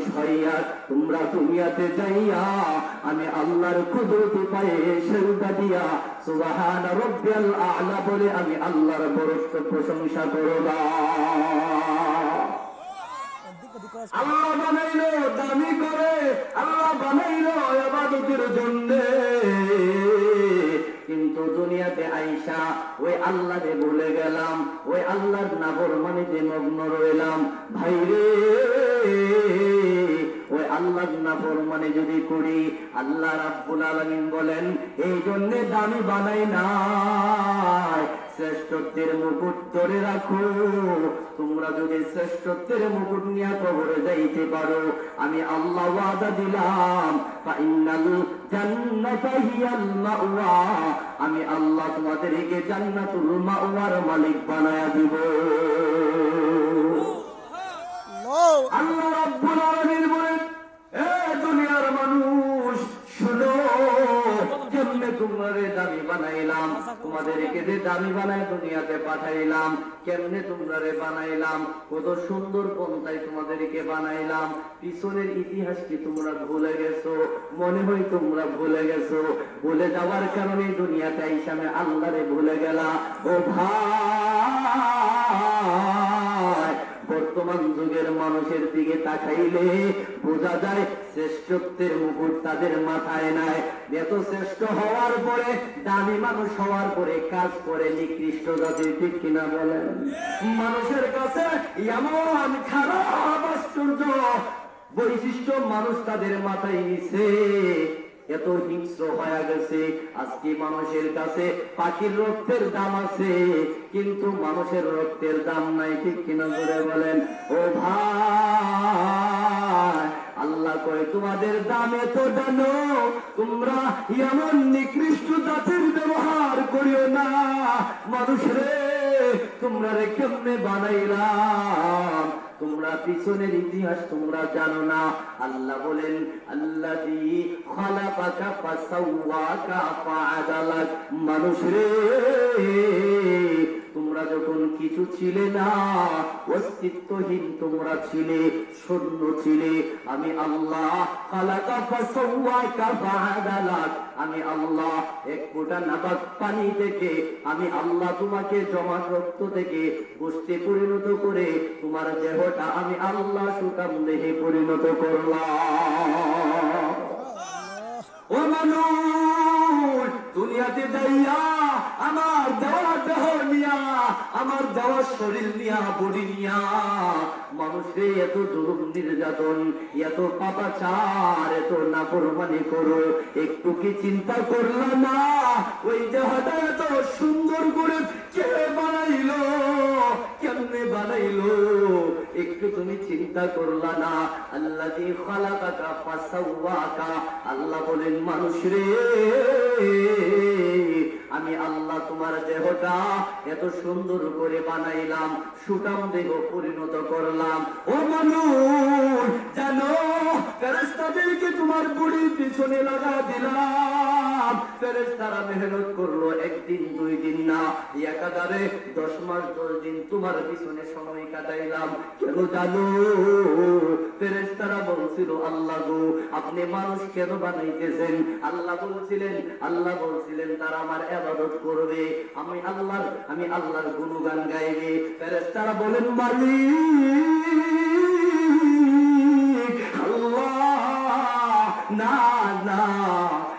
মানুষ হইয়া, তোমরা দুনিয়াতে যাইয়া, আমি আল্লাহর কুদরতি পায়ে সেজদা দিয়া, সুবহান রাব্বিয়াল আ'লা বলে আমি আল্লাহর বড় প্রশংসা করবা আল্লাহ বানাইলো, দামি করে, আল্লাহ বানাইলো আবাদতের জন্য। কিন্তু দুনিয়াতে আইসা ওই আল্লাহকে ভুলে গেলাম, ওই আল্লাহর নাবর মানিতে মগ্ন রইলাম। ভাইরে ওই আল্লাহর যদি করি, আল্লাহ রাব্বুল আলামিন বলেন, এই জন্য দামি বানাই নাই। শ্রেষ্ঠত্বের মুকুট ধরে রাখো। তোমরা যদি শ্রেষ্ঠত্বের মুকুট নিয়ে কবরে যাইতে পারো, আমি আল্লাহ ওয়াদা দিলাম ফাইনাল আমি আল্লাহ তোমাদেরকে জান্নাতুল মাওয়ার মালিক বানায়া দিব। আল্লাহ রাব্বুল আলামিন তোমারে দামি বানাইলাম। তোমাদেরকে যে দামি বানাই দুনিয়াতে পাঠাইলাম কেমনে তোমরারে বানাইলাম? কত সুন্দর পন্থায় তোমাদেরকে বানাইলাম। পিছনের ইতিহাস কি তোমরা ভুলে গেছো মনে হয় তোমরা ভুলে গেছো। ভুলে যাওয়ার কারণে দুনিয়াতে আইসামে আল্লাহরে ভুলে গেলা ও ভাই! মানুষের দিকে তাকাইলে বোঝা যায় শ্রেষ্ঠত্বের মুকুট তাদের মাথায় নাই। এত শ্রেষ্ঠ হওয়ার পরে, দামি মানুষ হওয়ার পরে কাজ করে নিকৃষ্ট জাতির ঠিক কিনা বলেন? মানুষের কাছে এমন খারাপ আশ্চর্য বৈশিষ্ট্য মানুষ তাদের মাথায় নিছে। এত হিংস্র হয়ে গেছে। আজকে মানুষের কাছে পাখির রক্তের দাম আছে, কিন্তু মানুষের রক্তের দাম নাই, ঠিক কিনা করে বলেন? ও ভাই, আল্লাহ কয়, তোমাদের দামে তো জানো, তোমরা এমন নিকৃষ্ট জাতির ব্যবহার করিও না। মানুষ রে, তোমরা রে কেমনে বানাইলাম? তোমরা পিছনের ইতিহাস তোমরা জানো না। আল্লাহ বলেন আল্লাহ মানুষ রে তোমরা যখন কিছু ছিলে না, অস্তিত্বহীন তোমরা ছিলে, শূন্য ছিলে। আমি আল্লাহ আমি আল্লাহ, এক ফোঁটা নাপাক পানি থেকে, আমি আল্লাহ তোমাকে জমা রক্ত থেকে গোষ্ঠী পরিণত করে, তোমার দেহটা আমি আল্লাহ সুতাম দেহে পরিণত করলাম। ও মানুষ দুনিয়াতে দাইয়া, আমার দেওয়া দেহ নিয়া, আমার দেওয়া শরীর নিয়া, বডি নিয়া। মানুষে এত জুলুম নির্যাতন, এত পাপাচার, এত নাফরমানি করো, একটু কি চিন্তা করল না? ওই দেহটা এত সুন্দর করে কে বানাইলো? কেমনে বানাইলো? একটু তুমি চিন্তা করলা না। আল্লাহ আল্লাহ বলেন, মানুষ রে, আমি আল্লাহ তোমার দেহটা এত সুন্দর করে বানাইলাম সুটাম দেহ পরিণত করলাম। ও মানুষ, জানো তোমার বুড়ির পিছনে লাগা দিলাম। মেহনত করল, একদিন, দুই দিন না। একাধারে দশ মাস, দশ দিন তোমার পিছনে সময় কাটাইলাম। কেন জানো? বলছিল, আল্লাহ গো, আপনি মানুষ কেন বানাইতেছেন? আল্লাহ বলছিলেন আল্লাহ বলছিলেন, তারা আমার আবাদত করবে। আমি আল্লাহর আমি আল্লাহর গুণগান গাইবে। ফেরেস্তারা বলেন, মালিক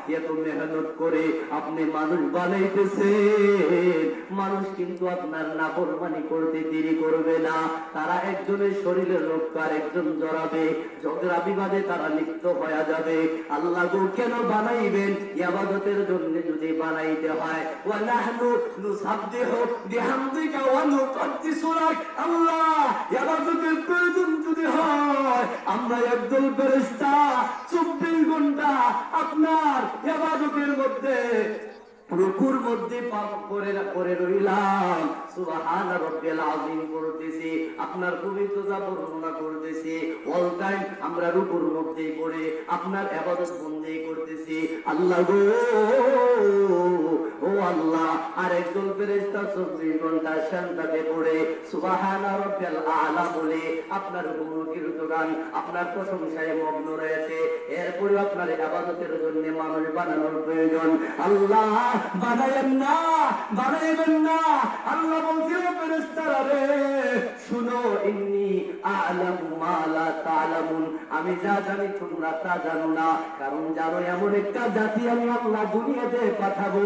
এত মেহনত করে আপনি মানুষ বানাইতেছেন। মানুষ কিন্তু আপনার নাফরমানি করতে দেরি করবে না। তারা একজনের শরীরের রক্ত আর একজন জড়াবে। ঝগড়া বিবাদে তারা লিপ্ত হয়ে যাবে। আল্লাহ গো, কেন বানাইবেন? ইবাদতের জন্য যদি বানাইতে হয়। আমরা একদল 24 ঘণ্টা আপনার হেফাজতের মধ্যে রুকুর মধ্যে করে করে রইলাম। সুবহান রাব্বিল আযীম করতেছি। আপনার পবিত্রতা বর্ণনা করতেছি। অল টাইম আমরা রূপুর মধ্যেই পড়ে, আপনার আবাদত বন্দেই করতেছি। আল্লাহ গো, ও আল্লাহ আর একজন ফেরেশতা চব্বিশ ঘণ্টা শান্তাতে পড়ে সুবহানা রাব্বিয়াল আলা বলে আপনার গুণকীর্তন আপনার প্রশংসায় মগ্ন রয়েছে। এরপরে আপনার আবাদতের জন্য মানুষ বানানোর প্রয়োজন। আল্লাহ বানায়েন না, বানাইবেন না। আল্লাহ বলছিল, ফেরেশতারা রে, শুনো, ইন্নি আ'লামু মা লা তা'লামুন। আমি যা জানি তোমরা তা জানো না। কারণ জানো, এমন একটা জাতি আমি আল্লাহ দুনিয়াতে পাঠাবো।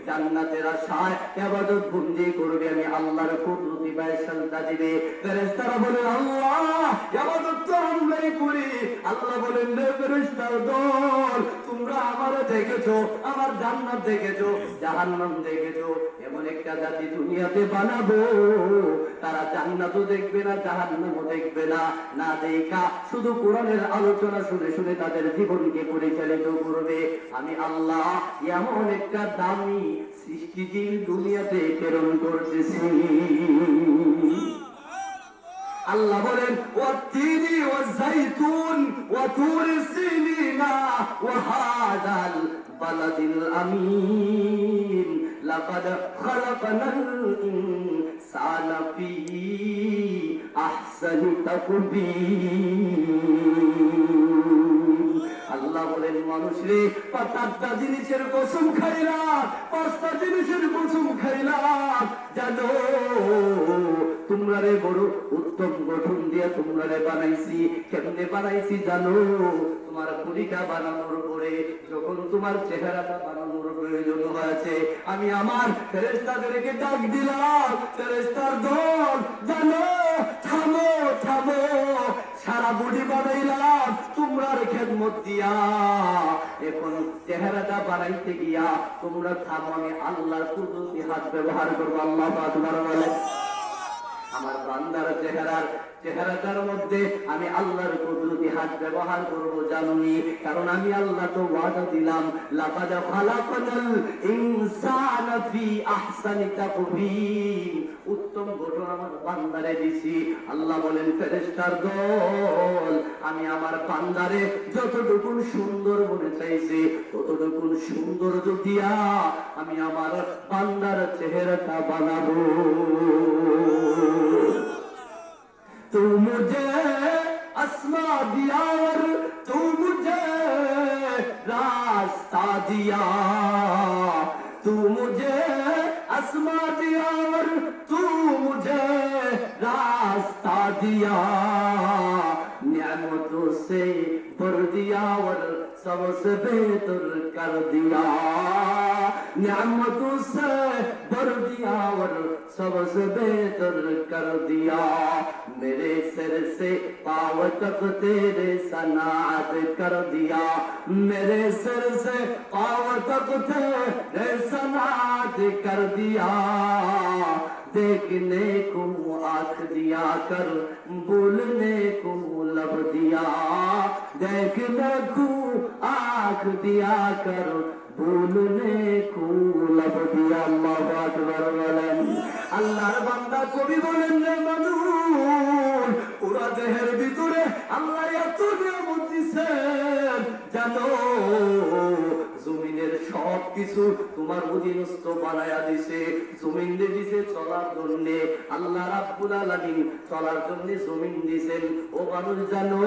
জান্নাতের আশায় ইবাদত বন্দি করবে, আমি আল্লাহর কুদরতি সাজদা দিবে। ফেরেশতারা বলেন, আল্লাহ, ইবাদত তো আমরাই করি। আল্লাহ বলেন রে ফেরেশতার দল, তোমরা আমার দেখেছ, আমার জান্নাত দেখেছ, জাহান্নাম দেখেছ এমন একটা জাতি দুনিয়াতে বানাবো। তারা জান্নাতও দেখবে না, জাহান্নামও দেখবে না। না দেখা, শুধু কোরআনের আলোচনা শুনে শুনে তাদের জীবনকে পরিচালিত করবে। আমি আল্লাহ এমন একটা দামি সৃষ্টিজীবী দুনিয়াতে প্রেরণ করতেছি। আল্লাহ বলেন ওয়াতিনি ওয়াজাইতুন ওয়াতুর সিনিনা ওয়াহাদাল বালাদিল আমিন। লাকাদ خلقنا الإنسان في أحسن তাকবীর আল্লাহ বলেন, মানুষ রে পাঁচটা জিনিসের কসম খাইলাম পাঁচটা জিনিসের কসম খাইলাম জানো তোমরা রে বড় উত্তম গঠন দিয়ে তোমরা রে বানাইছি। কেমনে বানাইছি জানো? তোমার ভূমিকা বানানোর পরে যখন তোমার চেহারাটা বানানোর প্রয়োজন হয়েছে, আমি আমার ফেরেস্তাদেরকে ডাক দিলাম ফেরেস্তার দল, জানো, থামো থামো, সারা বডি বানাইলাম তোমরা খেদমত দিয়া। এখন চেহারাটা বানাইতে গিয়া তোমরা থামো, আমি আল্লাহর কুদরতি হাত ব্যবহার করব, আল্লাহ আকবার বলে আমার বান্দার চেহারার, চেহারাটার মধ্যে আমি আল্লাহর কুদরতি হাত ব্যবহার করব জানুনি, কারণ আমি আল্লাহ তো ওয়াদা দিলাম, লাকাদ খালাকাল ইনসানা ফি আহসানি তাকবীর। উত্তম গঠন আমার বান্দারে দিছি। আল্লাহ বলেন, ফেরেশতার দল, আমি আমার বান্দারে যতটুকু সুন্দর মনে চাইছে ততটুকু সুন্দর দিয়া আমি আমার বান্দার চেহারাটা বানাবো। तू मुझे असमा दिया और और सबसे बेहतर कर दिया। नियामतों से भर दिया और सबसे बेहतर कर दिया। मेरे सिर से पाव तक तेरे सनात कर दिया। मेरे सिर से पाव तक तेरे सनात कर दिया। देखने को आँख दिया कर, बोलने को लब दिया देखने को आंख दिया कर बोलने को लब दिया अल्लाह আকবার বলেন আল্লাহর বান্দা কবি বলেন অধীনস্থ বানায়া দিছে জমিন দিছে চলার জন্য, আল্লাহ রাব্বুল আলামিন চলার জন্য জমিন দিছেন। ও মানুষ জানো,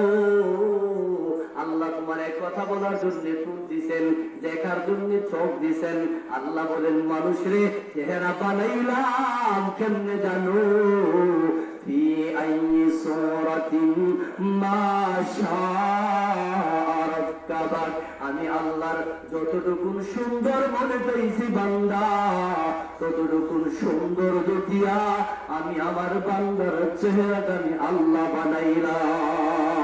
আল্লাহ তোমার এক কথা বলার জন্য চোখ দিছেন, দেখার জন্য চোখ দিছেন। আল্লাহ বলেন মানুষরে চেহারা বানাইলাম কেমনে জানো? শাআ রাক্কাবাক আমি আল্লাহর যতটুকু সুন্দর মনে পেয়েছি বান্দা ততটুকু সুন্দর দুটিয়া আমি আমার বান্দার চেহারাটা আমি আল্লাহ বানাইলাম।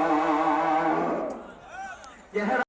চেহারা